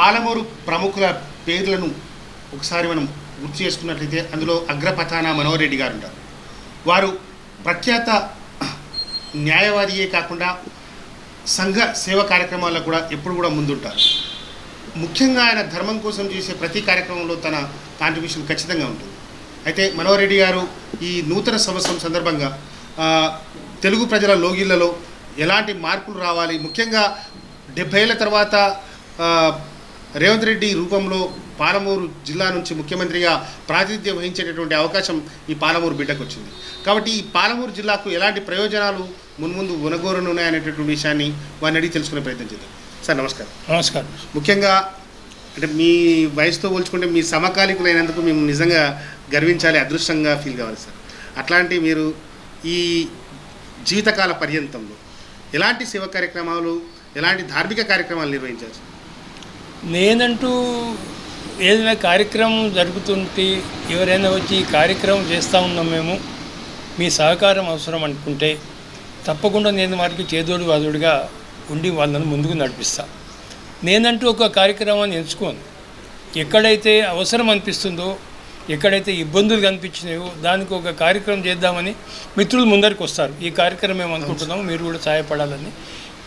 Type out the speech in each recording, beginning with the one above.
పాలమూరు ప్రముఖుల పేర్లను ఒకసారి మనం గుర్తు చేసుకున్నట్లయితే అందులో అగ్రపథాన మనోహరెడ్డి గారు ఉంటారు. వారు ప్రఖ్యాత న్యాయవాదియే కాకుండా సంఘ సేవ కార్యక్రమాల్లో కూడా ఎప్పుడు కూడా ముందుంటారు. ముఖ్యంగా ఆయన ధర్మం కోసం చేసే ప్రతి కార్యక్రమంలో తన కాంట్రిబ్యూషన్ ఖచ్చితంగా ఉంటుంది. అయితే మనోహరెడ్డి గారు ఈ నూతన సంవత్సరం సందర్భంగా తెలుగు ప్రజల లోగిళ్ళలో ఎలాంటి మార్పులు రావాలి? ముఖ్యంగా డెబ్బై ఏళ్ళ తర్వాత రేవంత్ రెడ్డి రూపంలో పాలమూరు జిల్లా నుంచి ముఖ్యమంత్రిగా ప్రాతినిధ్యం వహించేటటువంటి అవకాశం ఈ పాలమూరు బిడ్డకు వచ్చింది. కాబట్టి ఈ పాలమూరు జిల్లాకు ఎలాంటి ప్రయోజనాలు మున్ముందు ఉనగోరనున్నాయనేటటువంటి విషయాన్ని వారిని అడిగి తెలుసుకునే ప్రయత్నం చేద్దాం. సార్ నమస్కారం. నమస్కారం. ముఖ్యంగా అంటే మీ వయసుతో పోల్చుకుంటే మీ సమకాలీకులైనందుకు మేము నిజంగా గర్వించాలి అదృష్టంగా ఫీల్ కావాలి సార్. అట్లాంటి మీరు ఈ జీవితకాల పర్యంతంలో ఎలాంటి సేవ కార్యక్రమాలు ఎలాంటి ధార్మిక కార్యక్రమాలు నిర్వహించారు? సార్? నేనంటూ ఏదైనా కార్యక్రమం జరుగుతుంటే ఎవరైనా వచ్చి ఈ కార్యక్రమం చేస్తూ ఉన్నాం మేము మీ సహకారం అవసరం అనుకుంటే తప్పకుండా నేను వారికి చేదోడు వాదుడుగా ఉండి వాళ్ళని ముందుకు నడిపిస్తా. నేనంటూ ఒక కార్యక్రమాన్ని ఎంచుకోను. ఎక్కడైతే అవసరం అనిపిస్తుందో ఎక్కడైతే ఇబ్బందులు కనిపించినాయో దానికి ఒక కార్యక్రమం చేద్దామని మిత్రులు ముందరికి వస్తారు ఈ కార్యక్రమం ఏమనుకుంటున్నాము మీరు కూడా సహాయపడాలని.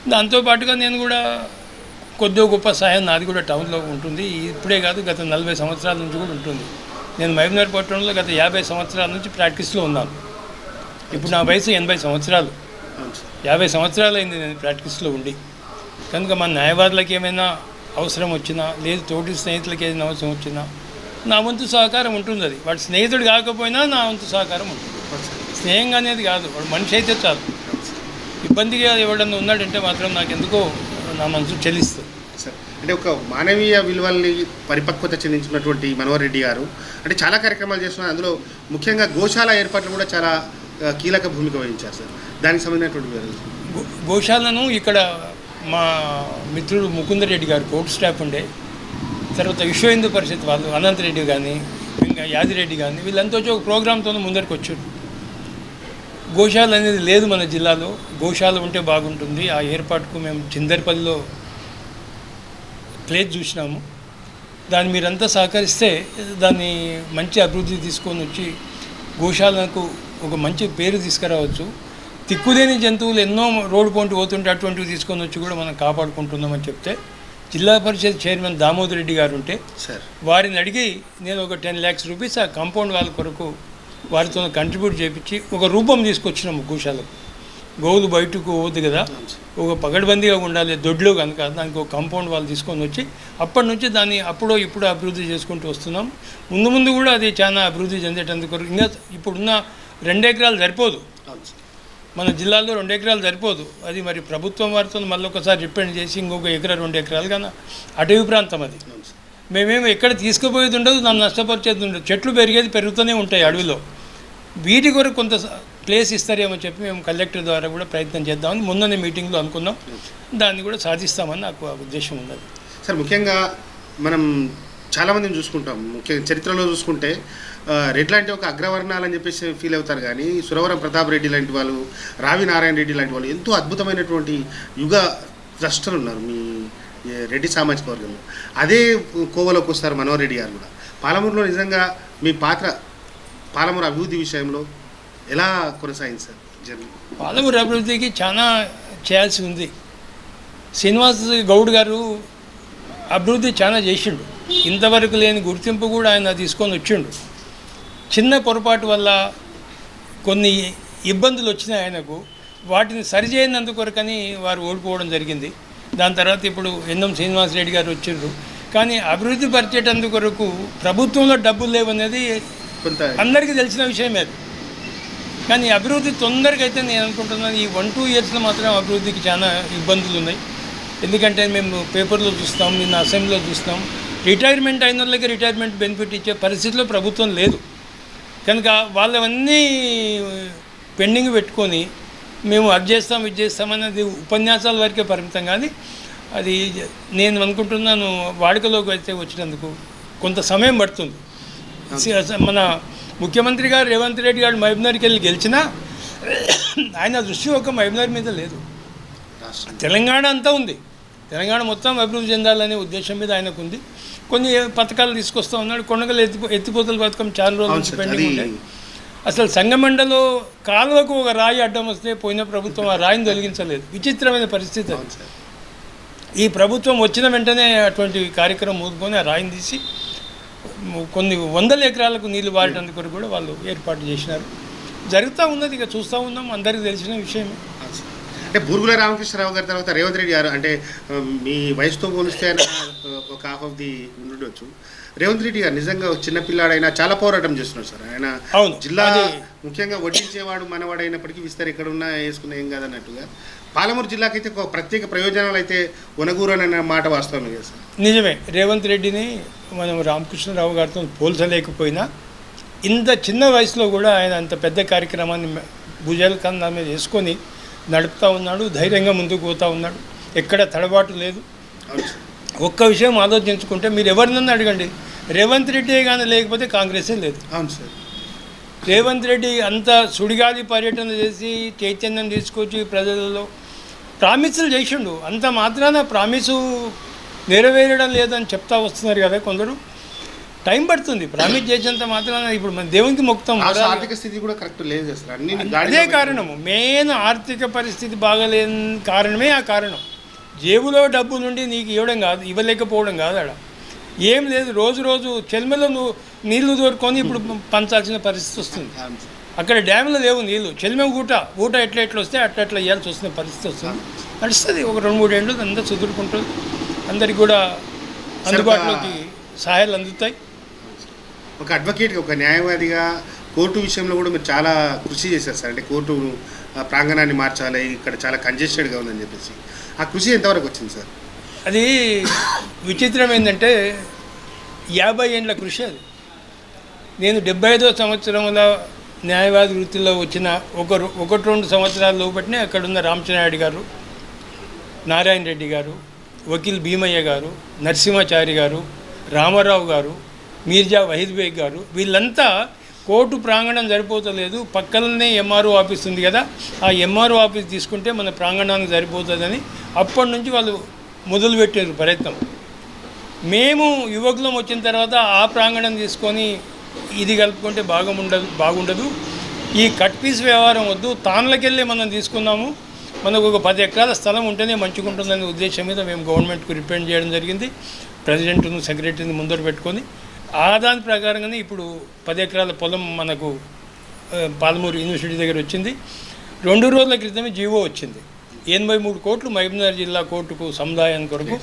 దాంతోపాటుగా నేను కూడా కొద్దిగా గొప్ప సహాయం నాది కూడా టౌన్లో ఉంటుంది. ఇప్పుడే కాదు గత నలభై సంవత్సరాల నుంచి కూడా ఉంటుంది. నేను మహబూబ్నగర్ పట్టణంలో గత యాభై సంవత్సరాల నుంచి ప్రాక్టీస్లో ఉన్నాను. ఇప్పుడు నా వయసు ఎనభై సంవత్సరాలు. యాభై సంవత్సరాలు అయింది నేను ప్రాక్టీస్లో ఉండి. కనుక మన న్యాయవాదులకు ఏమైనా అవసరం వచ్చినా లేదు తోటి స్నేహితులకి ఏదైనా అవసరం వచ్చినా నా వంతు సహకారం ఉంటుంది అది. వాడు స్నేహితుడు కాకపోయినా నా వంతు సహకారం ఉంటుంది. స్నేహంగా అనేది కాదు వాడు మనిషి అయితే చాలు. ఇబ్బందిగా ఎవడన్నా ఉన్నాడంటే మాత్రం నాకు ఎందుకో నా మనసు చెల్లిస్తుంది సార్ అంటే ఒక మానవీయ విలువల్ని పరిపక్వత చెందించినటువంటి మనోహర్ రెడ్డి గారు అంటే చాలా కార్యక్రమాలు చేస్తున్నారు. అందులో ముఖ్యంగా గోశాల ఏర్పాట్లు కూడా చాలా కీలక భూమిక వహించారు సార్. దానికి సంబంధించినటువంటి వివరాలు గో- గోశాలను ఇక్కడ మా మిత్రుడు ముకుందరెడ్డి గారు కోర్టు స్టాఫ్ ఉండే. తర్వాత విశ్వ హిందూ పరిషత్ వాళ్ళు అనంతరెడ్డి కానీ ఇంకా యాదిరెడ్డి కానీ వీళ్ళంతా వచ్చి ఒక ప్రోగ్రామ్తో ముందరికి వచ్చారు గోశాల అనేది లేదు మన జిల్లాలో. గోశాల ఉంటే బాగుంటుంది. ఆ ఏర్పాటుకు మేము చిందర్పల్లిలో ప్లేస్ చూసినాము. దాన్ని మీరంతా సహకరిస్తే దాన్ని మంచి అభివృద్ధి తీసుకొని వచ్చి గోశాలకు ఒక మంచి పేరు తీసుకురావచ్చు. తిక్కులేని జంతువులు ఎన్నో రోడ్డు పొంటి పోతుంటే అటువంటివి తీసుకొని వచ్చి కూడా మనం కాపాడుకుంటున్నామని చెప్తే జిల్లా పరిషత్ చైర్మన్ దామోదర్ రెడ్డి గారు ఉంటే సార్. వారిని అడిగి నేను ఒక టెన్ ల్యాక్స్ రూపీస్ ఆ కాంపౌండ్ వాళ్ళ కొరకు వారితో కంట్రిబ్యూట్ చేపించి ఒక రూపం తీసుకొచ్చినాము గోశాలకు గోవులు బయటకు పోవద్దు కదా. ఒక పగడ్బందీగా ఉండాలి దొడ్లో కనుక దానికి ఒక కాంపౌండ్ వాళ్ళు తీసుకొని వచ్చి అప్పటి నుంచి దాన్ని అప్పుడో ఇప్పుడు అభివృద్ధి చేసుకుంటూ వస్తున్నాం. ముందు ముందు కూడా అది చాలా అభివృద్ధి చెందేటందుకు ఇంకా ఇప్పుడున్న రెండు ఎకరాలు సరిపోదు. మన జిల్లాలో రెండు ఎకరాలు సరిపోదు. అది మరి ప్రభుత్వం వారితో మళ్ళీ ఒకసారి రిపెండ్ చేసి ఇంకొక ఎకరా రెండు ఎకరాలు కానీ అటవీ ప్రాంతం అది. మేమేమో ఎక్కడ తీసుకుపోయేది ఉండదు నన్ను నష్టపరిచేది ఉండదు. చెట్లు పెరిగేది పెరుగుతూనే ఉంటాయి అడవిలో. వీటి కొరకు కొంత ప్లేస్ ఇస్తారేమో చెప్పి మేము కలెక్టర్ ద్వారా కూడా ప్రయత్నం చేద్దామని ముందనే మీటింగ్లో అనుకున్నాం. దాన్ని కూడా సాధిస్తామని నాకు ఉద్దేశం ఉన్నది. సార్ ముఖ్యంగా మనం చాలామందిని చూసుకుంటాం. ముఖ్యంగా చరిత్రలో చూసుకుంటే ఆ, లాంటి అంటే ఒక అగ్రవర్ణాలని చెప్పేసి ఫీల్ అవుతారు కానీ సురవరం ప్రతాప్ రెడ్డి లాంటి వాళ్ళు రావి నారాయణ రెడ్డి లాంటి వాళ్ళు ఎంతో అద్భుతమైనటువంటి యుగ ద్రష్టలు ఉన్నారు మీ రెడ్డి సామాజిక వర్గంలో. అదే కోవలోకి వస్తారు మనోహర్ రెడ్డి గారు కూడా. పాలమూరులో నిజంగా మీ పాత్ర పాలమూరు అభివృద్ధి విషయంలో ఎలా కొనసాగింది సార్ జర్నీ? పాలమూరు అభివృద్ధికి చాలా చేయాల్సి ఉంది. శ్రీనివాస్ గౌడ్ గారు అభివృద్ధి చాలా చేసిండు. ఇంతవరకు లేని గుర్తింపు కూడా ఆయన తీసుకొని వచ్చిండు. చిన్న పొరపాటు వల్ల కొన్ని ఇబ్బందులు వచ్చినాయి ఆయనకు. వాటిని సరిచేయనందుకొరకని వారు ఓడిపోవడం జరిగింది. దాని తర్వాత ఇప్పుడు ఎన్నం శ్రీనివాస్ రెడ్డి గారు వచ్చిండ్రు. కానీ అభివృద్ధి పరిచేటందుకొరకు ప్రభుత్వంలో డబ్బులు లేవనేది కొంత అందరికీ తెలిసిన విషయమే అది. కానీ అభివృద్ధి తొందరగా అయితే నేను అనుకుంటున్నాను ఈ వన్ టూ ఇయర్స్లో మాత్రం అభివృద్ధికి చాలా ఇబ్బందులు ఉన్నాయి. ఎందుకంటే మేము పేపర్లో చూస్తాం నిన్న అసెంబ్లీలో చూస్తాం. రిటైర్మెంట్ అయిన వాళ్ళకి రిటైర్మెంట్ బెనిఫిట్ ఇచ్చే పరిస్థితిలో ప్రభుత్వం లేదు. కనుక వాళ్ళవన్నీ పెండింగ్ పెట్టుకొని మేము అది చేస్తాం ఇది చేస్తామనేది ఉపన్యాసాల వరకే పరిమితం కానీ అది నేను అనుకుంటున్నాను వాడుకలోకి అయితే వచ్చినందుకు కొంత సమయం పడుతుంది. మన ముఖ్యమంత్రి గారు రేవంత్ రెడ్డి గారు మహబూబ్నగర్కి వెళ్ళి గెలిచినా ఆయన దృష్టి ఒక మహబూబ్నగర్ మీద లేదు. తెలంగాణ అంతా ఉంది. తెలంగాణ మొత్తం అభివృద్ధి చెందాలనే ఉద్దేశం మీద ఆయనకు ఉంది. కొన్ని పథకాలు తీసుకొస్తా ఉన్నాడు. కొనగలు ఎత్తి ఎత్తిపోతల పథకం చాలా రోజుల పెండింగ్ అది ఉండే. అసలు సంగమండలో కాలువకు ఒక రాయి అడ్డం వస్తే పోయిన ప్రభుత్వం ఆ రాయిని తొలగించలేదు. విచిత్రమైన పరిస్థితి ఈ ప్రభుత్వం వచ్చిన వెంటనే అటువంటి కార్యక్రమం ఊరుకొని ఆ రాయిని తీసి కొన్ని వందల ఎకరాలకు నీళ్ళు పారేటందుకు కొరకు కూడా వాళ్ళు ఏర్పాటు చేసినారు. జరుగుతూ ఉన్నది ఇక చూస్తూ ఉన్నాం అందరికీ తెలిసిన విషయమే. అంటే బూరుగుల రామకృష్ణరావు గారి తర్వాత రేవంత్ రెడ్డి గారు అంటే మీ వయసుతో పోలిస్తే ఒక హాఫ్ ఆఫ్ ది ఉండొచ్చు. రేవంత్ రెడ్డి గారు నిజంగా ఒక చిన్న పిల్లాడైనా చాలా పోరాటం చేస్తున్నారు సార్. ఆయన జిల్లా ముఖ్యంగా వడ్డించేవాడు మనవాడైనప్పటికీ విస్తర్ ఎక్కడున్నా వేసుకున్న ఏం కాదన్నట్టుగా. పాలమూరు జిల్లాకైతే ఒక ప్రత్యేక ప్రయోజనాలు అయితే ఉనగూరు అనే మాట వాస్తవమే కదా సార్. నిజమే. రేవంత్ రెడ్డిని మనం రామకృష్ణరావు గారితో పోల్చలేకపోయినా ఇంత చిన్న వయసులో కూడా ఆయన అంత పెద్ద కార్యక్రమాన్ని భుజాల కన్నా మీద వేసుకొని నడుపుతూ ఉన్నాడు ధైర్యంగా ముందుకు పోతూ ఉన్నాడు. ఎక్కడ తడబాటు లేదు. ఒక్క విషయం ఆలోచించుకుంటే మీరు ఎవరినన్నా అడగండి. రేవంత్ రెడ్డి కానీ లేకపోతే కాంగ్రెసే లేదు. అవును సార్. రేవంత్ రెడ్డి అంత సుడిగాలి పర్యటన చేసి చైతన్యం తీసుకొచ్చి ప్రజలలో ప్రామిసులు చేసిండు. అంత మాత్రాన ప్రామిసు నెరవేరడం లేదని చెప్తా వస్తున్నారు కదా కొందరు. టైం పడుతుంది. ప్రామిస్ చేసేంత మాత్రాన ఇప్పుడు మన దేవునికి వరాలు. ఆర్థిక స్థితి కూడా కరెక్ట్ లేదు అదే కారణము. మెయిన్ ఆర్థిక పరిస్థితి బాగలేని కారణమే ఆ కారణం. జేబులో డబ్బు నుండి నీకు ఇవ్వడం కాదు ఇవ్వలేకపోవడం కాదు ఆడ. ఏం లేదు రోజు రోజు చెల్మెలో నువ్వు నీళ్ళు దొరుకొని ఇప్పుడు పంచాల్సిన పరిస్థితి వస్తుంది. అక్కడ డ్యామ్లో లేవు నీళ్ళు. చెల్మె ఊట ఊట ఎట్లా ఎట్లా వస్తే అట్లా అట్లా ఇవ్వాల్సి వస్తున్న పరిస్థితి వస్తుంది. నడుస్తుంది. ఒక రెండు మూడు ఏళ్ళు అంతా సుదురుకుంటుంది. అందరికి కూడా అందుబాటులోకి సహాయాలు అందుతాయి. ఒక అడ్వకేట్ ఒక న్యాయవాదిగా కోర్టు విషయంలో కూడా మీరు చాలా కృషి చేశారు సార్. అంటే కోర్టు ప్రాంగణాన్ని మార్చాలి ఇక్కడ చాలా కంజెస్టెడ్గా ఉందని చెప్పేసి. ఆ కృషి ఎంతవరకు వచ్చింది సార్? అది విచిత్రం ఏంటంటే యాభై ఏండ్ల కృషి అది. నేను డెబ్బై ఐదో సంవత్సరంలో న్యాయవాది వృత్తిలో వచ్చిన ఒక ఒకటి రెండు సంవత్సరాల లోపటినే అక్కడున్న రామచంద్రారెడ్డి గారు నారాయణ రెడ్డి గారు వకీల్ భీమయ్య గారు నరసింహాచారి గారు రామారావు గారు మీర్జా వహీద్ బేగ్ గారు వీళ్ళంతా కోర్టు ప్రాంగణం సరిపోతలేదు. పక్కనే ఎంఆర్ఓ ఆఫీస్ ఉంది కదా ఆ ఎంఆర్ఓ ఆఫీస్ తీసుకుంటే మన ప్రాంగణానికి సరిపోతుందని అప్పటి నుంచి వాళ్ళు మొదలుపెట్టారు ప్రయత్నం. మేము యువకులం వచ్చిన తర్వాత ఆ ప్రాంగణం తీసుకొని ఇది కలుపుకుంటే బాగుండదు బాగుండదు. ఈ కట్ పీస్ వ్యవహారం వద్దు. తాన్లకెళ్ళే మనం తీసుకున్నాము మనకు ఒక పది ఎకరాల స్థలం ఉంటేనే మంచిగా ఉంటుందనే ఉద్దేశం మీద మేము గవర్నమెంట్కు రిప్రజెంట్ చేయడం జరిగింది. ప్రెసిడెంట్ను సెక్రటరీని ముందర పెట్టుకొని ఆ దాని ప్రకారంగానే ఇప్పుడు పది ఎకరాల పొలం మనకు పాలమూరు యూనివర్సిటీ దగ్గర వచ్చింది. రెండు రోజుల క్రితమే జీవో వచ్చింది. ఎనభై మూడు కోట్లు మహబూబ్నగర్ జిల్లా కోర్టుకు సముదాయం కొరకు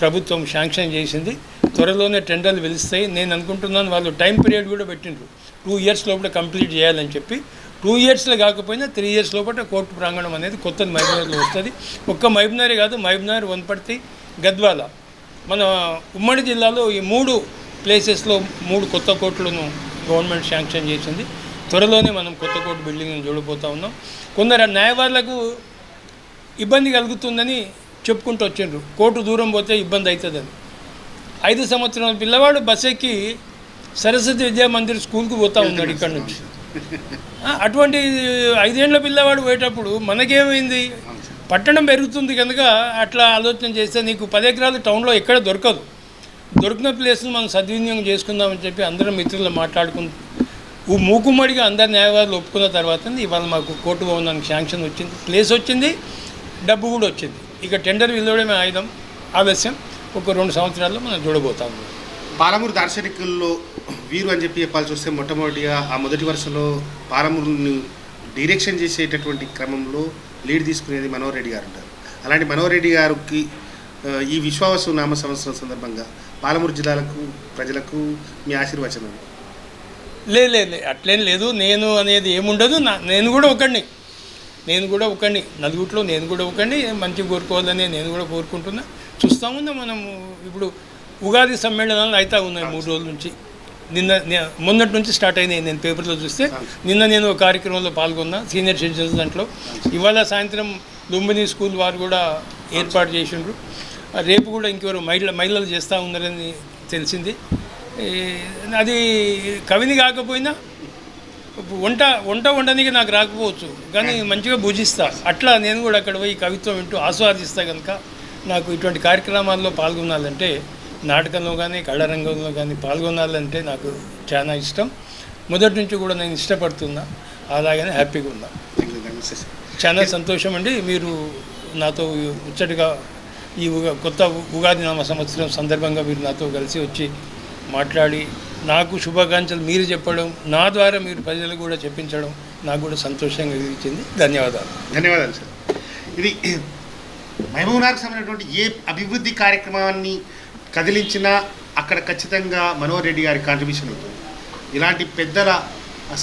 ప్రభుత్వం శాంక్షన్ చేసింది. త్వరలోనే టెండర్లు వెలుస్తాయి. నేను అనుకుంటున్నాను వాళ్ళు టైం పీరియడ్ కూడా పెట్టిండ్రు. టూ ఇయర్స్ లోపల కంప్లీట్ చేయాలని చెప్పి టూ ఇయర్స్లో కాకపోయినా త్రీ ఇయర్స్ లోపల కోర్టు ప్రాంగణం అనేది కొత్తది మహబూబ్నగర్లో వస్తుంది. ఒక్క మహబూబ్నగరే కాదు మహబూబ్నగర్ వనపర్తి గద్వాల. మన ఉమ్మడి జిల్లాలో ఈ మూడు ప్లేసెస్లో మూడు కొత్త కోర్టులను గవర్నమెంట్ శాంక్షన్ చేసింది. త్వరలోనే మనం కొత్త కోర్టు బిల్డింగ్ని చూడబోతా ఉన్నాం. కొందరు న్యాయవాదులకు ఇబ్బంది కలుగుతుందని చెప్పుకుంటూ వచ్చిండ్రు. కోర్టు దూరం పోతే ఇబ్బంది అవుతుందని ఐదు సంవత్సరాల పిల్లవాడు బస్ ఎక్కి సరస్వతి విద్యా మందిర్ స్కూల్కి పోతా ఉన్నాడు ఇక్కడ నుంచి. అటువంటి ఐదేళ్ళ పిల్లవాడు పోయేటప్పుడు మనకేమైంది? పట్టణం పెరుగుతుంది కనుక అట్లా ఆలోచన చేస్తే నీకు పది ఎకరాలు టౌన్లో ఎక్కడ దొరకదు. దొరికిన ప్లేస్ను మనం సద్వినియోగం చేసుకుందామని చెప్పి అందరం మిత్రులు మాట్లాడుకుని మూకుమ్మడిగా అందరు న్యాయవాదులు ఒప్పుకున్న తర్వాత ఇవాళ మాకు కోర్టు భవనానికి శాంక్షన్ వచ్చింది. ప్లేస్ వచ్చింది డబ్బు కూడా వచ్చింది. ఇక టెండర్ విలువడమే ఆయుధం ఆలస్యం. ఒక రెండు సంవత్సరాల్లో మనం చూడబోతాం. పాలమూరు దార్శనికుల్లో వీరు అని చెప్పి చెప్పాల్సి వస్తే మొట్టమొదటిగా ఆ మొదటి వరుసలో పాలమూరుని డైరెక్షన్ చేసేటటువంటి క్రమంలో లీడ్ తీసుకునేది మనోహర్ రెడ్డి గారు ఉంటారు. అలాంటి మనోహర్ రెడ్డి గారికి ఈ విశ్వావసు నామ సంవత్సరం సందర్భంగా పాలమూరు జిల్లాలకు ప్రజలకు మీ ఆశీర్వచనం లే లే లే అట్లేం లేదు. నేను అనేది ఏముండదు. నా నేను కూడా ఒకడిని. నేను కూడా ఒకడిని. నలుగురిలో నేను కూడా ఒకడిని. మంచి కోరుకోవాలని నేను కూడా కోరుకుంటున్నా. చూస్తా ఉందా మనము. ఇప్పుడు ఉగాది సమ్మేళనాలు అయితే ఉన్నాయి మూడు రోజుల నుంచి. నిన్న మొన్నటి నుంచి స్టార్ట్ అయినాయి నేను పేపర్లో చూస్తే. నిన్న నేను ఒక కార్యక్రమంలో పాల్గొన్నా సీనియర్ సిటిజన్స్ దాంట్లో. ఇవాళ సాయంత్రం లుంబిని స్కూల్ వారు కూడా ఏర్పాటు చేసిండ్రు. రేపు కూడా ఇంకెవరు మహిళ మహిళలు చేస్తూ ఉన్నారని తెలిసింది. అది కవిని కాకపోయినా వంట వంట వండడానికి నాకు రాకపోవచ్చు. కానీ మంచిగా భుజిస్తా. అట్లా నేను కూడా అక్కడ పోయి కవిత్వం వింటూ ఆస్వాదిస్తా కనుక నాకు ఇటువంటి కార్యక్రమాల్లో పాల్గొనాలంటే నాటకంలో కానీ కళారంగంలో కానీ పాల్గొనాలంటే నాకు చాలా ఇష్టం. మొదటి నుంచి కూడా నేను ఇష్టపడుతున్నా. అలాగనే హ్యాపీగా ఉన్నా. చాలా సంతోషం అండి. మీరు నాతో ముచ్చటగా ఈ ఉగా కొత్త ఉగాది నామ సంవత్సరం సందర్భంగా మీరు నాతో కలిసి వచ్చి మాట్లాడి నాకు శుభాకాంక్షలు మీరు చెప్పడం నా ద్వారా మీరు ప్రజలకు కూడా చెప్పించడం నాకు కూడా సంతోషంగా కలిగించింది ధన్యవాదాలు. ధన్యవాదాలు సార్ ఇది మహబూబ్నగర్కి సంబంధించినటువంటి ఏ అభివృద్ధి కార్యక్రమాన్ని కదిలించినా అక్కడ ఖచ్చితంగా మనోహర్ రెడ్డి గారి కాంట్రిబ్యూషన్ ఉంటుంది. ఇలాంటి పెద్దల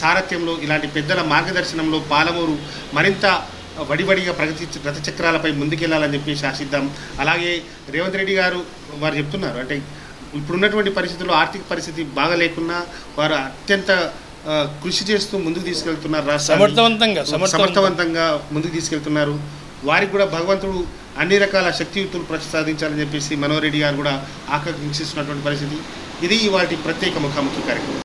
సారథ్యంలో ఇలాంటి పెద్దల మార్గదర్శనంలో పాలమూరు మరింత వడివడిగా ప్రగతి రథచక్రాలపై ముందుకెళ్ళాలని చెప్పేసి ఆశిద్దాం. అలాగే రేవంత్ రెడ్డి గారు వారు చెప్తున్నారు అంటే ఇప్పుడున్నటువంటి పరిస్థితుల్లో ఆర్థిక పరిస్థితి బాగా లేకున్నా వారు అత్యంత కృషి చేస్తూ ముందుకు తీసుకెళ్తున్నారు సమర్థవంతంగా. సమర్థవంతంగా ముందుకు తీసుకెళ్తున్నారు. వారికి కూడా భగవంతుడు అన్ని రకాల శక్తియుక్తులు ప్రసాదించాలని చెప్పేసి మనోహర్ రెడ్డి గారు కూడా ఆకాంక్షిస్తున్నటువంటి పరిస్థితి. ఇది వాటి ప్రత్యేక ముఖాముఖి కార్యక్రమం.